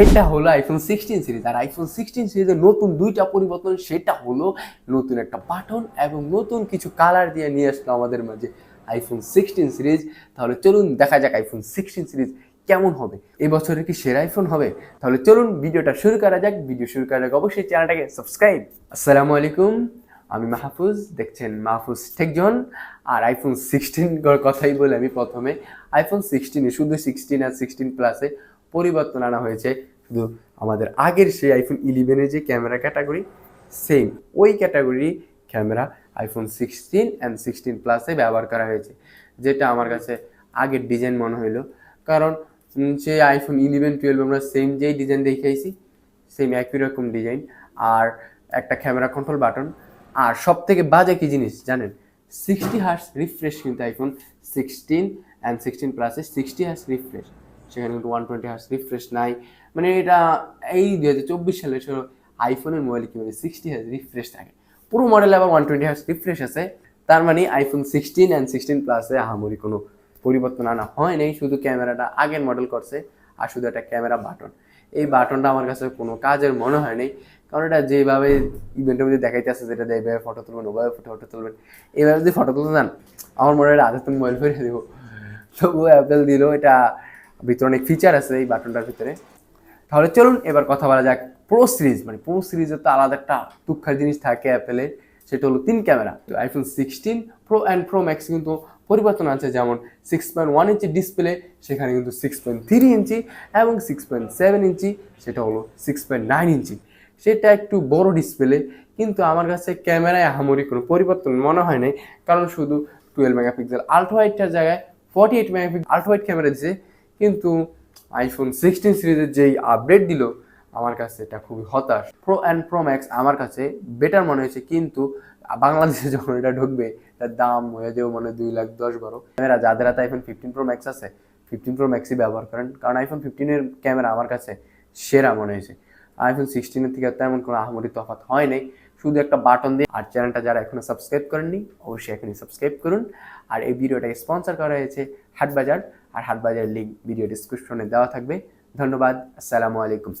এটা হলো iPhone sixteen series আর আইফোন সিক্সটিন সিরিজের নতুন দুইটা পরিবর্তন, সেটা হলো নতুন একটা বাটন এবং নতুন কিছু কালার দিয়ে নিয়ে আসলো আমাদের মাঝে আইফোন সিক্সটিন সিরিজ তাহলে চলুন দেখা যাক আইফোন সিক্সটিন সিরিজ কেমন হবে। এই বছরের কি সেরা আইফোন হবে? তাহলে চলুন ভিডিওটা শুরু করা যাক। ভিডিও শুরু করার আগে অবশ্যই চ্যানেলটাকে সাবস্ক্রাইব আসসালামু আলাইকুম, আমি মাহফুজ, দেখছেন মাহফুজ টেকজন। আর আইফোন সিক্সটিন কথাই বলে আমি প্রথমে। আইফোন সিক্সটিনে শুধু সিক্সটিন আর সিক্সটিন প্লাসে পরিবর্তন আনা হয়েছে। শুধু আমাদের আগের সেই আইফোন ইলেভেনের যে ক্যামেরা ক্যাটাগরি সেম ওই category camera iPhone sixteen and sixteen প্লাসে ব্যবহার করা হয়েছে। যেটা আমার কাছে আগের ডিজাইন মনে হইল। কারণ যে আইফোন ইলেভেন টুয়েলভ আমরা সেম যেই ডিজাইন দেখাইছি সেম একই রকম ডিজাইন আর একটা ক্যামেরা কন্ট্রোল বাটন আর সব থেকে বাজে কি জিনিস জানেন? সিক্সটি হার্স রিফ্রেশ কিন্তু আইফোন সিক্সটিন অ্যান্ড সিক্সটিন প্লাসে সিক্সটি হার্স রিফ্রেশ সেখানে কিন্তু ওয়ান টোয়েন্টি হার্স রিফ্রেশ নাই। মানে এটা এই দুই হাজার চব্বিশ সালে আইফোনের মোবাইলে কি মানে সিক্সটি হার্স রিফ্রেশ থাকে। পুরো মডেল আবার ওয়ান টোয়েন্টি হার্স রিফ্রেশ আছে। তার মানে আইফোন সিক্সটিন অ্যান্ড সিক্সটিন প্লাসে আহামরি কোনো পরিবর্তন আনা হয় নাই, শুধু ক্যামেরাটা আগের মডেল করছে আর শুধু একটা ক্যামেরা বাটন এই বাটনটা আমার কাছে কোনো কাজের মনে হয় নাই। কারণ এটা যেভাবে ইভেন্টের মধ্যে দেখাইতে আসছে, যেটা এইভাবে ফটো তুলবেন, ওভাবে ফটো ফটো তুলবেন এইভাবে যদি ফটো তুলতে যান, আমার মনে হয় আগে তুমি মোবাইল ফিরে দেবো। তবুও অ্যাপেল দিল, এটা ভিতরে অনেক ফিচার আছে এই বাটনটার ভিতরে। তাহলে চলুন এবার কথা বলা যাক প্রো সিরিজ মানে প্রো সিরিজের তো আলাদা একটা দুঃখের জিনিস থাকে অ্যাপেলের সেটা হলো তিন ক্যামেরা তো iPhone sixteen pro and pro max কিন্তু পরিবর্তন আছে, যেমন six point one inch display সেখানে কিন্তু সিক্স পয়েন্ট থ্রি ইঞ্চি এবং সিক্স পয়েন্ট সেভেন ইঞ্চি সেটা হলো সিক্স পয়েন্ট নাইন ইঞ্চি সেটা একটু বড় ডিসপ্লে কিন্তু আমার কাছে ক্যামেরায় আহামরি কোনো পরিবর্তন মনে হয় নাই, কারণ শুধু টুয়েলভ মেগাপিক্সেল আল্ট্রা হোয়াইটটার জায়গায় forty eight megapixel ultra wide camera দিছে কিন্তু আইফোন সিক্সটিন সিরিজের যেই আপডেট দিল, আমার কাছে এটা খুবই হতাশ। প্রো অ্যান্ড প্রো ম্যাক্স আমার কাছে বেটার মনে হয়েছে, কিন্তু বাংলাদেশে যখন এটা ঢুকবে তার দাম হয়ে যাবে মনে দুই লাখ দশ বারো। ক্যামেরা যাদের হাতে আইফোন ফিফটিন প্রো ম্যাক্স আছে ফিফটিন প্রো ম্যাক্সই ব্যবহার করেন, কারণ আইফোন ফিফটিনের ক্যামেরা আমার কাছে সেরা মনে হয়েছে। আইফোন সিক্সটিনের থেকে তেমন কোনো আহামরি তফাৎ হয় নাই, শুধু একটা বাটন দিয়ে। আর চ্যানেলটা যারা এখনও সাবস্ক্রাইব করেননি, অবশ্যই এখনই সাবস্ক্রাইব করুন। আর এই ভিডিওটাকে স্পন্সর করা হয়েছে হাটবাজার আর হাটবাজার লিঙ্ক ভিডিও ডিসক্রিপশনে দেওয়া থাকবে। ধন্যবাদ আসসালামু আলাইকুম।